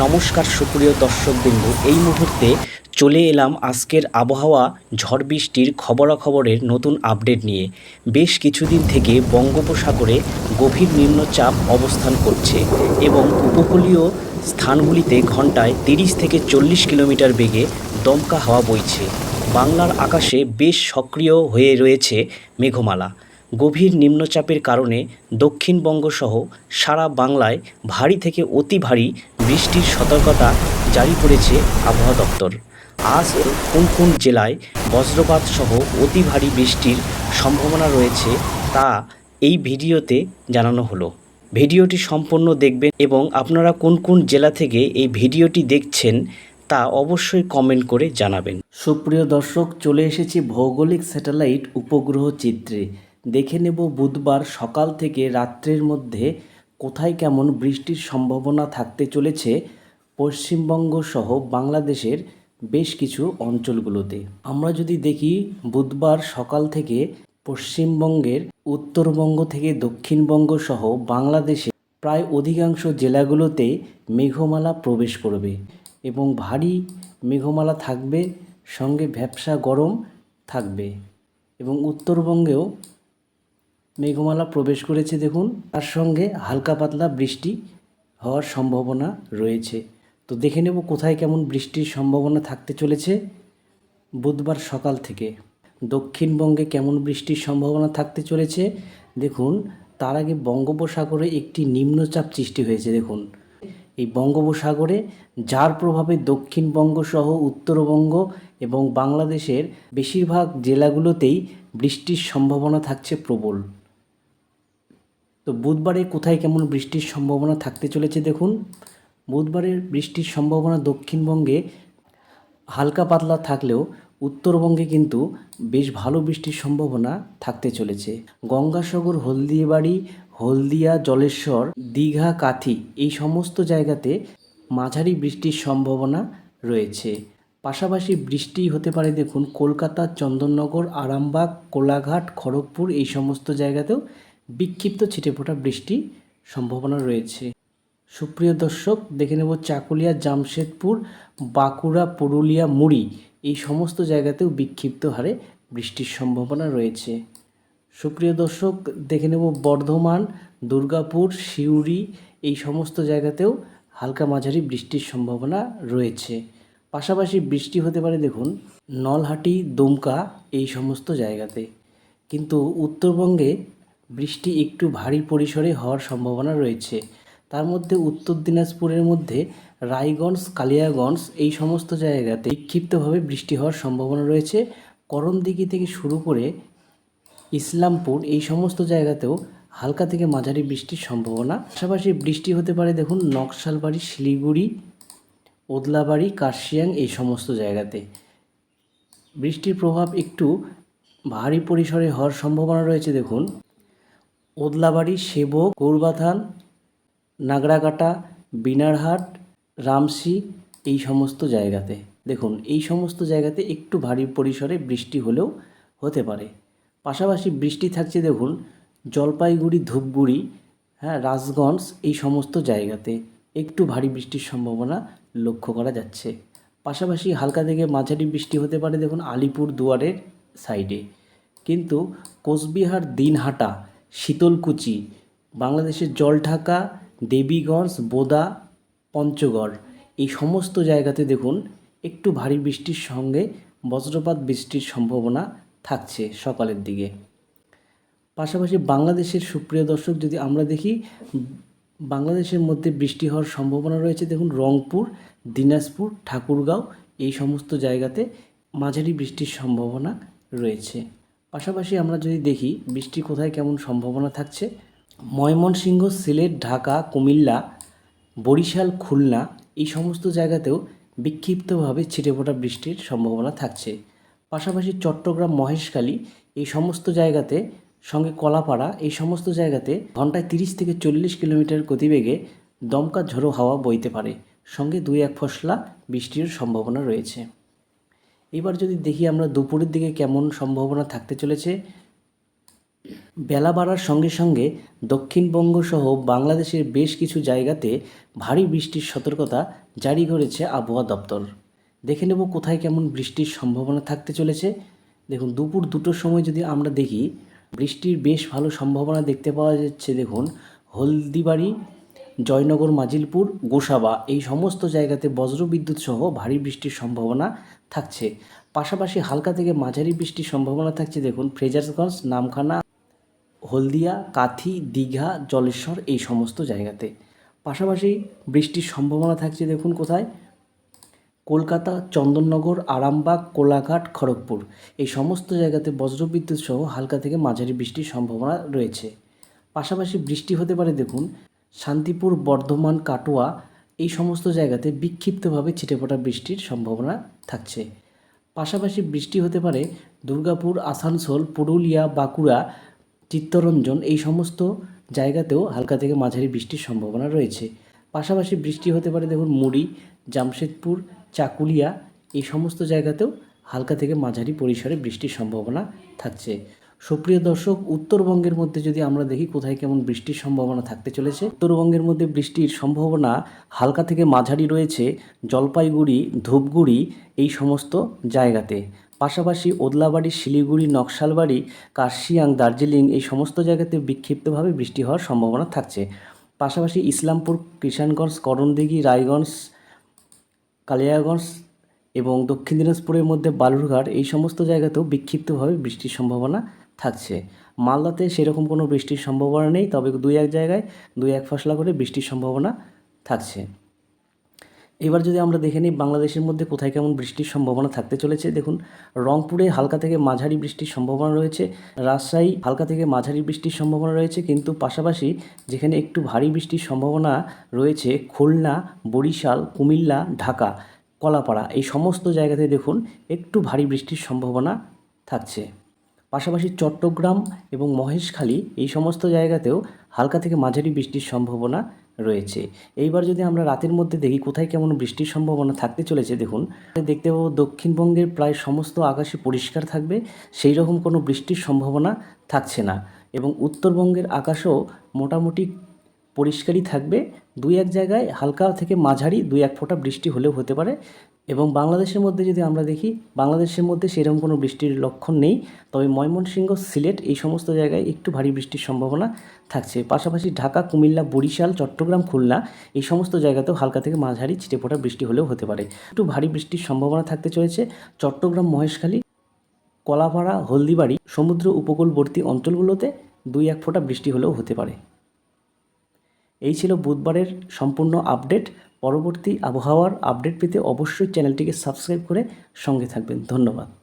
নমস্কার সুপ্রিয় দর্শকবিন্দু। এই মুহূর্তে চলে এলাম আজকের আবহাওয়া, ঝড় বৃষ্টির খবরাখবরের নতুন আপডেট নিয়ে। বেশ কিছুদিন থেকে বঙ্গোপসাগরে গভীর নিম্নচাপ অবস্থান করছে এবং উপকূলীয় স্থানগুলিতে ঘন্টায় তিরিশ থেকে চল্লিশ কিলোমিটার বেগে দমকা হাওয়া বইছে। বাংলার আকাশে বেশ সক্রিয় হয়ে রয়েছে মেঘমালা। গভীর নিম্নচাপের কারণে দক্ষিণবঙ্গসহ সারা বাংলায় ভারী থেকে অতি ভারী বৃষ্টির সতর্কতা জারি করেছে আবহাওয়া দপ্তর। আজ কোন কোন জেলায় বজ্রপাত সহ অতি ভারী বৃষ্টির সম্ভাবনা রয়েছে তা এই ভিডিওতে জানানো হলো। ভিডিওটি সম্পূর্ণ দেখবেন এবং আপনারা কোন কোন জেলা থেকে এই ভিডিওটি দেখছেন তা অবশ্যই কমেন্ট করে জানাবেন। সুপ্রিয় দর্শক, চলে এসেছি ভৌগোলিক স্যাটেলাইট উপগ্রহ চিত্রে। দেখে নেব বুধবার সকাল থেকে রাত্রের মধ্যে কোথায় কেমন বৃষ্টির সম্ভাবনা থাকতে চলেছে পশ্চিমবঙ্গ সহ বাংলাদেশের বেশ কিছু অঞ্চলগুলোতে। আমরা যদি দেখি, বুধবার সকাল থেকে পশ্চিমবঙ্গের উত্তরবঙ্গ থেকে দক্ষিণবঙ্গ সহ বাংলাদেশে প্রায় অধিকাংশ জেলাগুলোতে মেঘমালা প্রবেশ করবে এবং ভারী মেঘমালা থাকবে, সঙ্গে ভ্যাপসা গরম থাকবে এবং উত্তরবঙ্গেও মেঘমালা প্রবেশ করেছে দেখুন, তার সঙ্গে হালকা পাতলা বৃষ্টি হওয়ার সম্ভাবনা রয়েছে। তো দেখে নেব কোথায় কেমন বৃষ্টির সম্ভাবনা থাকতে চলেছে বুধবার সকাল থেকে। দক্ষিণবঙ্গে কেমন বৃষ্টির সম্ভাবনা থাকতে চলেছে? দেখুন, তার আগে বঙ্গোপসাগরে একটি নিম্নচাপ সৃষ্টি হয়েছে, দেখুন। এই বঙ্গোপসাগরে, যার প্রভাবে দক্ষিণবঙ্গ সহ উত্তরবঙ্গ এবং বাংলাদেশের বেশিরভাগ জেলাগুলোতেই বৃষ্টির সম্ভাবনা থাকছে প্রবল। তো বুধবারে কোথায় কেমন বৃষ্টির সম্ভাবনা থাকতে চলেছে দেখুন। বুধবারের বৃষ্টির সম্ভাবনা দক্ষিণবঙ্গে হালকা পাতলা থাকলেও উত্তরবঙ্গে কিন্তু বেশ ভালো বৃষ্টির সম্ভাবনা থাকতে চলেছে। গঙ্গাসাগর হলদিবাড়ি হলদিয়া, জলেশ্বর, দীঘা, কাথি এই সমস্ত জায়গাতে মাঝারি বৃষ্টির সম্ভাবনা রয়েছে। পাশাপাশি বৃষ্টি হতে পারে দেখুন কলকাতা, চন্দননগর, আরামবাগ, কোলাঘাট, খড়গপুর এই সমস্ত জায়গাতেও বিক্ষিপ্ত ছিটেফোঁটা বৃষ্টি সম্ভাবনা রয়েছে। সুপ্রিয় দর্শক, দেখে নেব চাকুলিয়া, জামশেদপুর, বাঁকুড়া, পুরুলিয়া, মুড়ি। এই সমস্ত জায়গাতেও বিক্ষিপ্ত হারে বৃষ্টির সম্ভাবনা রয়েছে। সুপ্রিয় দর্শক, দেখে নেব বর্ধমান, দুর্গাপুর, সিউড়ি, এই সমস্ত জায়গাতেও হালকা মাঝারি বৃষ্টির সম্ভাবনা রয়েছে। পাশাপাশি বৃষ্টি হতে পারে, দেখুন, নলহাটি, দুমকা এই সমস্ত জায়গাতে। কিন্তু উত্তরবঙ্গে বৃষ্টি একটু ভারী পরিসরে হওয়ার সম্ভাবনা রয়েছে। তার মধ্যে উত্তর দিনাজপুরের মধ্যে রায়গঞ্জ, কালিয়াগঞ্জ এই সমস্ত জায়গাতে বিক্ষিপ্তভাবে বৃষ্টি হওয়ার সম্ভাবনা রয়েছে। করণদিঘি থেকে শুরু করে ইসলামপুর এই সমস্ত জায়গাতেও হালকা থেকে মাঝারি বৃষ্টির সম্ভাবনা। পাশাপাশি বৃষ্টি হতে পারে দেখুন নকশালবাড়ি, শিলিগুড়ি, ওদলাবাড়ি, কার্শিয়াং এই সমস্ত জায়গাতে। বৃষ্টির প্রভাব একটু ভারী পরিসরে হওয়ার সম্ভাবনা রয়েছে দেখুন। ওদলাবাড়ি সেবক, গৌরবাথান নাগরাকাটা বিনারহাট, রামসি, এই সমস্ত জায়গাতে। দেখুন, এই সমস্ত জায়গাতে একটু ভারী পরিসরে বৃষ্টি হলেও হতে পারে। পাশাপাশি বৃষ্টি থাকছে, দেখুন, জলপাইগুড়ি, ধূপগুড়ি হ্যাঁ রাজগঞ্জ, এই সমস্ত জায়গাতে একটু ভারী বৃষ্টির সম্ভাবনা লক্ষ্য করা যাচ্ছে। পাশাপাশি হালকা থেকে মাঝারি বৃষ্টি হতে পারে, দেখুন, আলিপুর দুয়ারের সাইডে। কিন্তু কোচবিহার, দিনহাটা শীতলকুচি, বাংলাদেশের জলঢাকা, দেবীগঞ্জ, বোদা, পঞ্চগড়। এই সমস্ত জায়গাতে দেখুন, একটু ভারী বৃষ্টির সঙ্গে বজ্রপাত বৃষ্টির সম্ভাবনা থাকছে সকালের দিকে। পাশাপাশি বাংলাদেশের সুপ্রিয় দর্শক যদি আমরা দেখি, বাংলাদেশের মধ্যে বৃষ্টি হওয়ার সম্ভাবনা রয়েছে। দেখুন, রংপুর, দিনাজপুর, ঠাকুরগাঁও, এই সমস্ত জায়গাতে মাঝারি বৃষ্টির সম্ভাবনা রয়েছে। পাশাপাশি আমরা যদি দেখি বৃষ্টি কোথায় কেমন সম্ভাবনা থাকছে, ময়মনসিংহ, সিলেট, ঢাকা, কুমিল্লা, বরিশাল, খুলনা, এই সমস্ত জায়গাতেও বিক্ষিপ্তভাবে ছিটেফোঁটা বৃষ্টির সম্ভাবনা থাকছে। পাশাপাশি চট্টগ্রাম, মহেশখালী, এই সমস্ত জায়গাতে সঙ্গে কলাপাড়া, এই সমস্ত জায়গাতে ঘন্টায় তিরিশ থেকে চল্লিশ কিলোমিটার গতিবেগে দমকা ঝোড়ো হাওয়া বইতে পারে। সঙ্গে দুই এক ফসলা বৃষ্টির সম্ভাবনা রয়েছে। এবার যদি দেখি আমরা দুপুরের দিকে কেমন সম্ভাবনা থাকতে চলেছে, বেলা বাড়ার সঙ্গে সঙ্গে দক্ষিণবঙ্গ সহ বাংলাদেশের বেশ কিছু জায়গাতে ভারী বৃষ্টির সতর্কতা জারি করেছে আবহাওয়া দপ্তর। দেখে নেব কোথায় কেমন বৃষ্টির সম্ভাবনা থাকতে চলেছে। দেখুন, দুপুর দুটোর সময় যদি আমরা দেখি, বৃষ্টির বেশ ভালো সম্ভাবনা দেখতে পাওয়া যাচ্ছে, দেখুন, হলদিবাড়ি জয়নগর, মাজিলপুর, গোসাবা এই সমস্ত জায়গাতে বজ্রবিদ্যুৎ সহ ভারী বৃষ্টির সম্ভাবনা থাকছে। পাশাপাশি হালকা থেকে মাঝারি বৃষ্টির সম্ভাবনা থাকছে, দেখুন ফ্রেজারসগঞ্জ নামখানা, হলদিয়া, কাথি, দীঘা, জলেশ্বর এই সমস্ত জায়গাতে। পাশাপাশি বৃষ্টির সম্ভাবনা থাকছে, দেখুন, কোথায়? কলকাতা, চন্দননগর, আরামবাগ, কোলাঘাট, খড়গপুর। এই সমস্ত জায়গাতে বজ্রবিদ্যুৎ সহ হালকা থেকে মাঝারি বৃষ্টির সম্ভাবনা রয়েছে। পাশাপাশি বৃষ্টি হতে পারে, দেখুন শান্তিপুর, বর্ধমান, কাটোয়া এই সমস্ত জায়গাতে বিক্ষিপ্তভাবে ছিটেফোঁটা বৃষ্টির সম্ভাবনা থাকছে। পাশাপাশি বৃষ্টি হতে পারে দুর্গাপুর, আসানসোল, পুরুলিয়া, বাঁকুড়া, চিত্তরঞ্জন এই সমস্ত জায়গাতেও হালকা থেকে মাঝারি বৃষ্টির সম্ভাবনা রয়েছে। পাশাপাশি বৃষ্টি হতে পারে দেখুন মুড়ি, জামশেদপুর, চাকুলিয়া এই সমস্ত জায়গাতেও হালকা থেকে মাঝারি পরিসরে বৃষ্টির সম্ভাবনা থাকছে। সুপ্রিয় দর্শক, উত্তরবঙ্গের মধ্যে যদি আমরা দেখি কোথায় কেমন বৃষ্টির সম্ভাবনা থাকতে চলেছে, উত্তরবঙ্গের মধ্যে বৃষ্টির সম্ভাবনা হালকা থেকে মাঝারি রয়েছে জলপাইগুড়ি, ধূপগুড়ি, এই সমস্ত জায়গাতে। পাশাপাশি ওদলাবাড়ি, শিলিগুড়ি, নকশালবাড়ি, কার্শিয়াং, দার্জিলিং এই সমস্ত জায়গাতে বিক্ষিপ্তভাবে বৃষ্টি হওয়ার সম্ভাবনা থাকছে। পাশাপাশি ইসলামপুর, কিষানগঞ্জ, করণদিঘি, রায়গঞ্জ, কালিয়াগঞ্জ এবং দক্ষিণ দিনাজপুরের মধ্যে বালুরঘাট এই সমস্ত জায়গাতেও বিক্ষিপ্তভাবে বৃষ্টির সম্ভাবনা থাকছে। মালদাতে সেরকম কোনো বৃষ্টির সম্ভাবনা নেই, তবে দুই এক জায়গায় দুই এক ফসলা করে বৃষ্টির সম্ভাবনা থাকছে। এবার যদি আমরা দেখে নিই বাংলাদেশের মধ্যে কোথায় কেমন বৃষ্টির সম্ভাবনা থাকতে চলেছে, দেখুন, রংপুরে হালকা থেকে মাঝারি বৃষ্টির সম্ভাবনা রয়েছে, রাজশাহী হালকা থেকে মাঝারি বৃষ্টির সম্ভাবনা রয়েছে, কিন্তু পাশাপাশি যেখানে একটু ভারী বৃষ্টির সম্ভাবনা রয়েছে, খুলনা, বরিশাল, কুমিল্লা, ঢাকা, কলাপাড়া, এই সমস্ত জায়গাতে দেখুন একটু ভারী বৃষ্টির সম্ভাবনা থাকছে। পাশাপাশি চট্টগ্রাম এবং মহেশখালী এই সমস্ত জায়গাতেও হালকা থেকে মাঝারি বৃষ্টির সম্ভাবনা রয়েছে। এইবার যদি আমরা রাতের মধ্যে দেখি কোথায় কেমন বৃষ্টির সম্ভাবনা থাকতে চলেছে দেখুন দেখতে পাবো দক্ষিণবঙ্গের প্রায় সমস্ত আকাশে পরিষ্কার থাকবে, সেই রকম কোনো বৃষ্টির সম্ভাবনা থাকছে না এবং উত্তরবঙ্গের আকাশও মোটামুটি পরিষ্কারই থাকবে। দুই এক জায়গায় হালকা থেকে মাঝারি দুই এক ফোঁটা বৃষ্টি হলেও হতে পারে। এবং বাংলাদেশের মধ্যে যদি আমরা দেখি, বাংলাদেশের মধ্যে সেরকম কোনো বৃষ্টির লক্ষণ নেই। তবে ময়মনসিংহ, সিলেট এই সমস্ত জায়গায় একটু ভারী বৃষ্টির সম্ভাবনা থাকছে। পাশাপাশি ঢাকা, কুমিল্লা, বরিশাল, চট্টগ্রাম, খুলনা এই সমস্ত জায়গাতেও হালকা থেকে মাঝারি ছিটেফোঁটা বৃষ্টি হলেও হতে পারে। একটু ভারী বৃষ্টির সম্ভাবনা থাকতে চলেছে চট্টগ্রাম, মহেশখালী, কলাপাড়া, হলদিবাড়ি, সমুদ্র উপকূলবর্তী অঞ্চলগুলোতে দুই এক ফোঁটা বৃষ্টি হলেও হতে পারে। এই ছিল বুধবারের সম্পূর্ণ আপডেট। পরবর্তী আবহাওয়ার আপডেট পেতে অবশ্যই চ্যানেলটিকে সাবস্ক্রাইব করে সঙ্গে থাকবেন। ধন্যবাদ।